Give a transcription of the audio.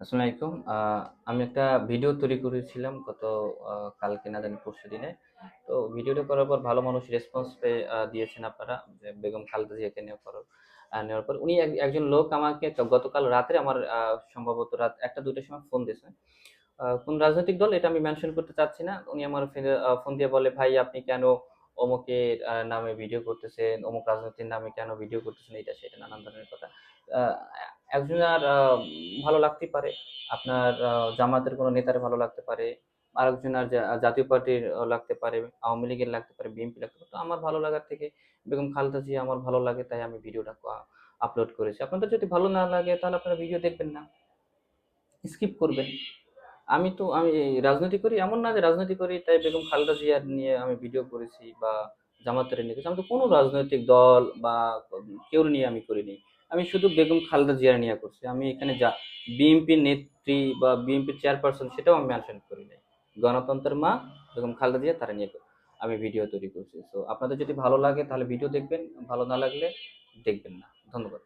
আসসালামু। আমি একটা ভিডিও তৈরি করেছিলাম গত কালকে না জানি পরশুদিনে। তো ভিডিওটা করার পর ভালো মানুষ রেসপন্স পেয়ে দিয়েছেন আপনারা বেগম খালেদা জিয়াকে নিয়ে করো নেওয়ার পর উনি একজন লোক আমাকে গতকাল রাত্রে আমার সম্ভবত রাত ১টা ২টার সময় ফোন দিয়েছে। কোন রাজনৈতিক দল এটা আমি মেনশন করতে চাচ্ছি না। উনি আমার ফোন দিয়ে বলে, "ভাই আপনি কেন অমুকের নামে ভিডিও করতেছেন? অমুক রাজনীতির নামে কেন ভিডিও করতেছেন?" এটা সেটা নানান ধরনের কথা। একজনের ভালো লাগতে পারে। আপনার জামাতের কোনো নেতার ভালো লাগতে পারে। আরেকজনের জাতীয় পার্টির লাগতে পারে, আওয়ামী লীগের লাগতে পারে, বিএনপি লাগতে পারে। তো আমার ভালো লাগার থেকে বেগম খালেদা জিয়া আমার ভালো লাগে তাই আমি ভিডিওটা আপলোড করেছি। আপনাদের যদি ভালো না লাগে তাহলে আপনারা ভিডিও দেখবেন না। স্কিপ করবেন। আমি তো আমি রাজনীতি করি এমন না যে রাজনীতি করি তাই বেগম খালেদা জিয়ার নিয়ে আমি ভিডিও করেছি বা জামাতের নিয়ে আমি তো কোনো রাজনৈতিক দল বা কেউ নিয়ে আমি করিনি। আমি শুধু বেগম খালেদা জিয়ার নিয়ে করছি। আমি এখানে যা বিএনপি নেত্রী বা বিএনপি চেয়ারপারসন সেটাও আমি মেনশন করি নাই। গণতন্ত্রের মা বেগম খালেদা জিয়া, তারা নিয়ে আমি ভিডিও তৈরি করছি। সো আপনাদের যদি ভালো লাগে তাহলে ভিডিও দেখবেন। ভালো না লাগলে দেখবেন না। ধন্যবাদ।